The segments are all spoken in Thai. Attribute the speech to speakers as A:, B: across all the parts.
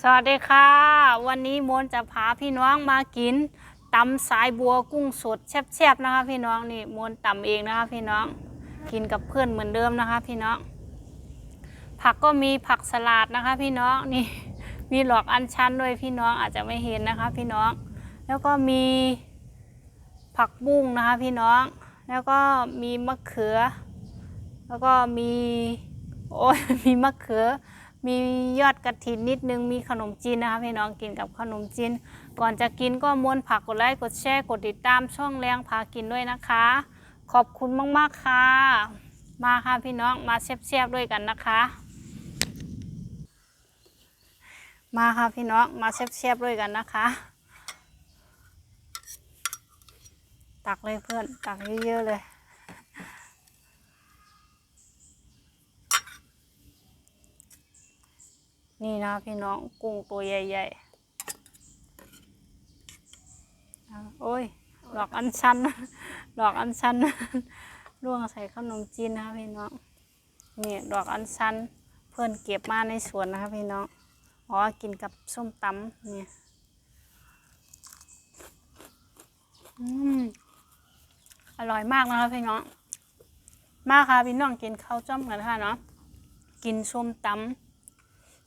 A: สวัสดีค่ะ วันนี้มนจะพาพี่น้องมากินตำสายบัวกุ้งสดแซ่บๆนะคะ พี่น้องนี่มนตำเองนะคะ พี่น้องกินกับเพื่อนเหมือนเดิมนะคะ พี่น้อง ผักก็มีผักสลัดนะคะ พี่น้องนี่มีหลอกอัญชันด้วยพี่น้องอาจจะไม่เห็นนะคะ พี่น้อง แล้วก็มีผักบุ้งนะคะ พี่น้อง แล้วก็มีมะเขือ แล้วก็มีโอ้ยมีมะเขือ มียอดกระถินนิดนึงมีขนมจีนนะคะพี่น้องกินกับขนมจีน ก่อนจะกินก็ม้วนผักกดไลค์กดแชร์กดติดตามช่องแรงพากินด้วยนะคะ ขอบคุณมากๆค่ะ มาค่ะพี่น้องมาแซ่บๆด้วยกันนะคะ มาค่ะพี่น้องมาแซ่บๆด้วยกันนะคะ ตักเลยเพื่อนตักเยอะๆเลย นี่นะพี่น้องกุ้งตัวใหญ่ๆโอ้ยดอกอัญชันดอกอัญชันร่วงใส่ขนมจีนนะคะพี่น้องนี่ดอกอัญชันเพื่อนเก็บมาในสวนนะคะพี่น้องอ๋อกินกับส้มตำเนี่ยอืมอร่อยมากนะคะพี่น้อง มาค่ะพี่น้องกินข้าวจ้อมกันค่ะเนาะกินส้มตำ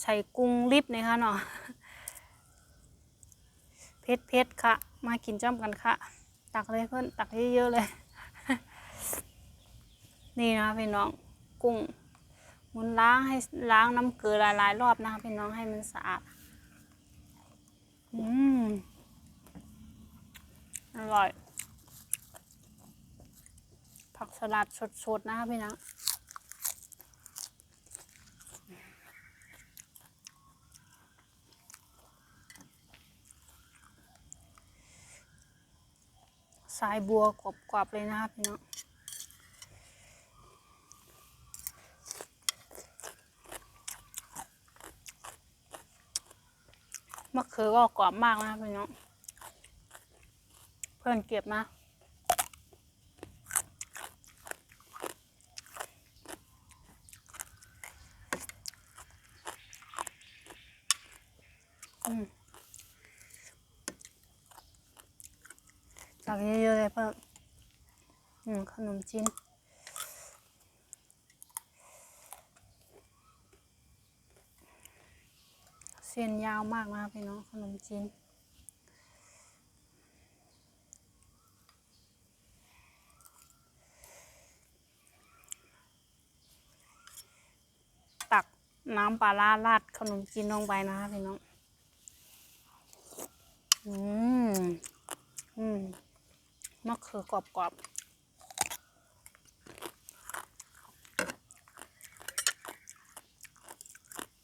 A: ใส่กุ้งลิบเลยค่ะเนาะเพชรเพชรค่ะ มากินจ้อมกันค่ะ ตักเลยเพื่อนตักเยอะๆเลย นี่นะพี่น้องกุ้งมุนล้างให้ล้างน้ำเกลือหลายๆรอบนะคะพี่น้องให้มันสะอาด อืมอร่อย ผักสลัดสดๆนะคะพี่น้อง สายบัวกรอบๆเลยนะครับพี่น้องมะเขือก็กรอบมากนะครับพี่น้อง เพื่อนเก็บมาอืม ตักเยอะๆเลยเพิ่มอืมขนมจีนเส้นยาวมากนะพี่น้องขนมจีนตักน้ำปลาราราดขนมจีนลงไปนะคะพี่น้อง อืม อืม มะเขือกรอบกรอบๆ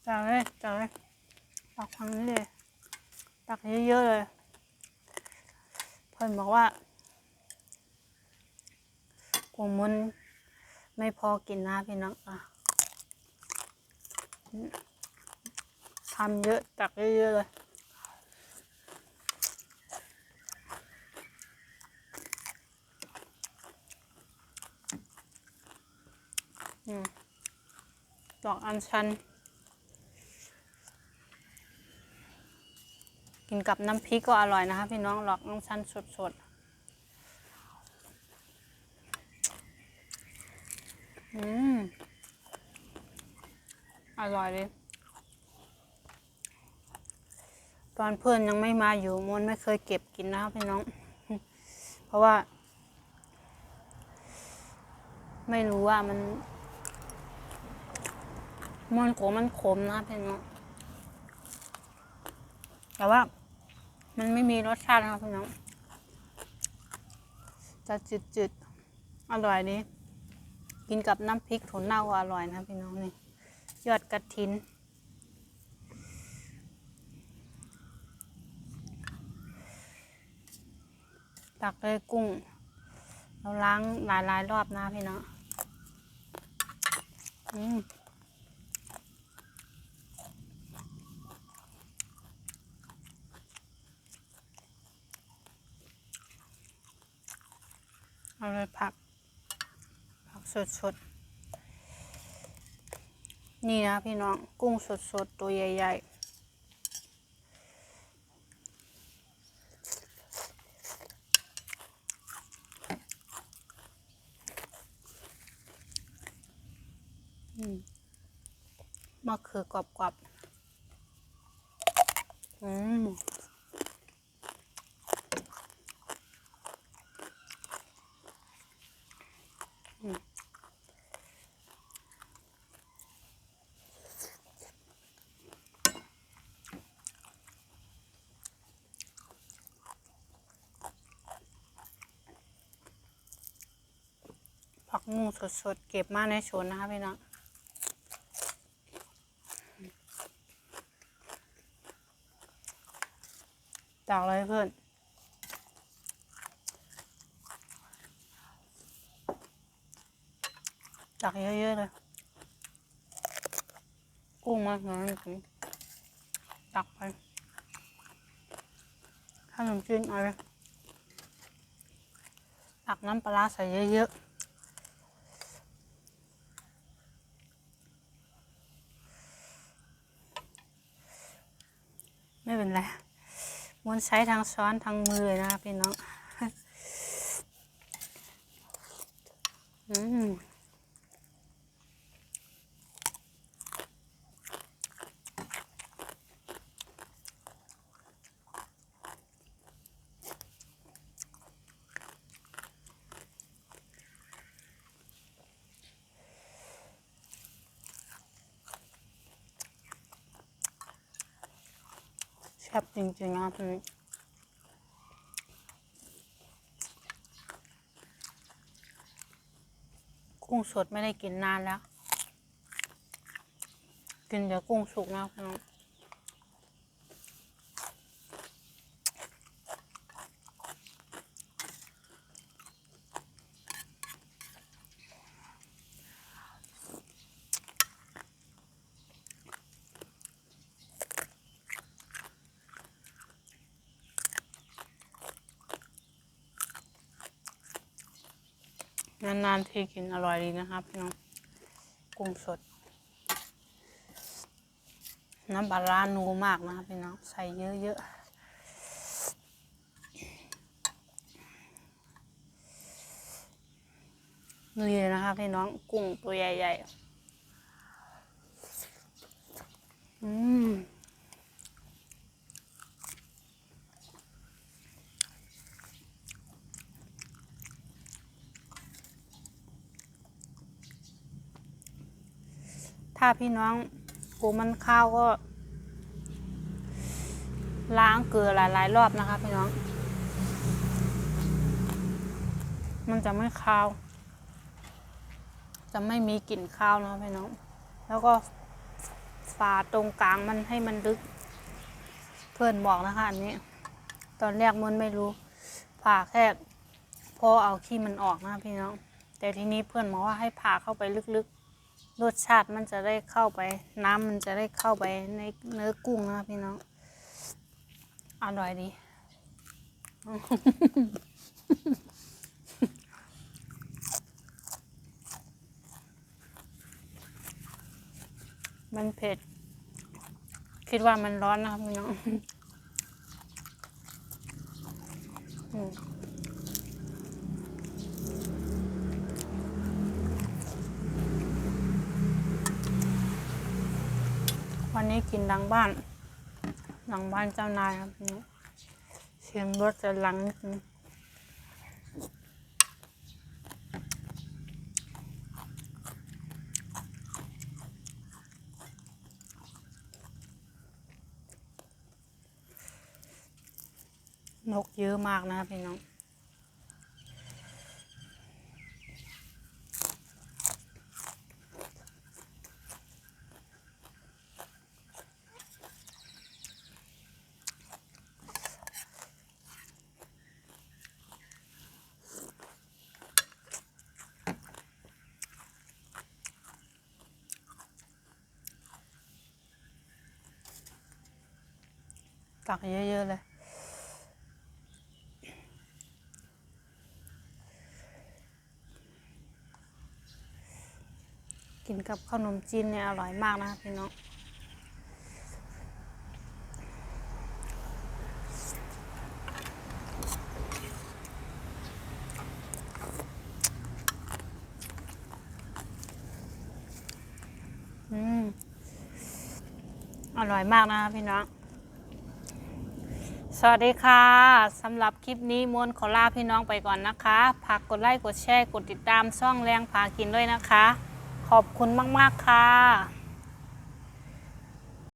A: จังเลยจังเลยตักฟังนี้เลยตักเยอะๆเลยเพื่อนบอกว่ากวงมันไม่พอกินนะพี่น้องอะทำเยอะตักเยอะๆเลย ดอกอัญชัน กินกับน้ำพริกก็อร่อยนะคะพี่น้องดอกอัญชันสดๆ อืม อร่อยเลย ตอนเพื่อนยังไม่มาอยู่มนไม่เคยเก็บกินนะคะพี่น้อง เพราะว่า ไม่รู้ว่ามัน มันขมมันขมนะพี่น้องแต่ว่า มันไม่มีรสชาตินะพี่น้องจะจืดๆอร่อยดีกินกับน้ำพริกถั่วเน่าอร่อยนะพี่น้องนี่ยอดกระถินตักเลยกุ้ง เราล้างหลายๆรอบนะพี่น้องอืม เอาเลยผัก ผักสดสดนี่นะพี่น้องกุ้งสดสดตัวใหญ่ใหญ่มะเขือกรอบๆอืม ผักมูสดๆ เก็บมาในสวนนะคะพี่น้องตักเลยเพื่อนตักเยอะๆเลย กุ้งมากนะจริงตักไปขนมจีนเอาเลยตักน้ำปลาร้าใส่เยอะๆ เป็นไรม้วนใช้ทางช้อนทางมือนะคะพี่น้อง อืม แซ่บจริงๆนะครับพี่กุ้งสดไม่ได้กินนานแล้ว กินเดี๋ยวกุ้งสุกนะพี่น้อง นานๆทีกินอร่อยดีนะครับพี่น้องกุ้งสด น้ำปลาร้านูมากนะครับพี่น้องใส่เยอะๆนี่เลยนะคะพี่น้องกุ้งตัวใหญ่ๆ อืม ถ้าพี่น้องปูมันข้าวก็ ล้างเกลือหลายๆรอบนะคะ พี่น้อง มันจะไม่คาว จะไม่มีกลิ่นข้าวนะพี่น้อง แล้วก็ฝาตรงกลางมันให้มันลึก เพื่อนบอกนะคะอันนี้ ตอนแรกมันไม่รู้ผ่าแค่พอเอาขี้มันออกนะพี่น้อง แต่ทีนี้เพื่อนบอกว่าให้ผ่าเข้าไปลึกๆ รสชาติมันจะได้เข้าไป น้ำมันจะได้เข้าไปในเนื้อกุ้งนะพี่น้อง อร่อยดี มันเผ็ด คิดว่ามันร้อนนะครับพี่น้อง อืม วันนี้กินหลังบ้าน หลังบ้านเจ้านายครับเสียงรถจะหลังนิดนึงนกเยอะมากนะครับพี่น้อง ตักเยอะ ๆ เลย กินกับขนมจีนเนี่ย อร่อยมากนะพี่น้องออร่อยมากนะพี่น้อง สวัสดีค่ะสำหรับคลิปนี้มวนขอลาพี่น้องไปก่อนนะคะฝากกดไลค์กดแชร์กดติดตามช่องแรงพากินด้วยนะคะ ขอบคุณมาก ๆ ค่ะ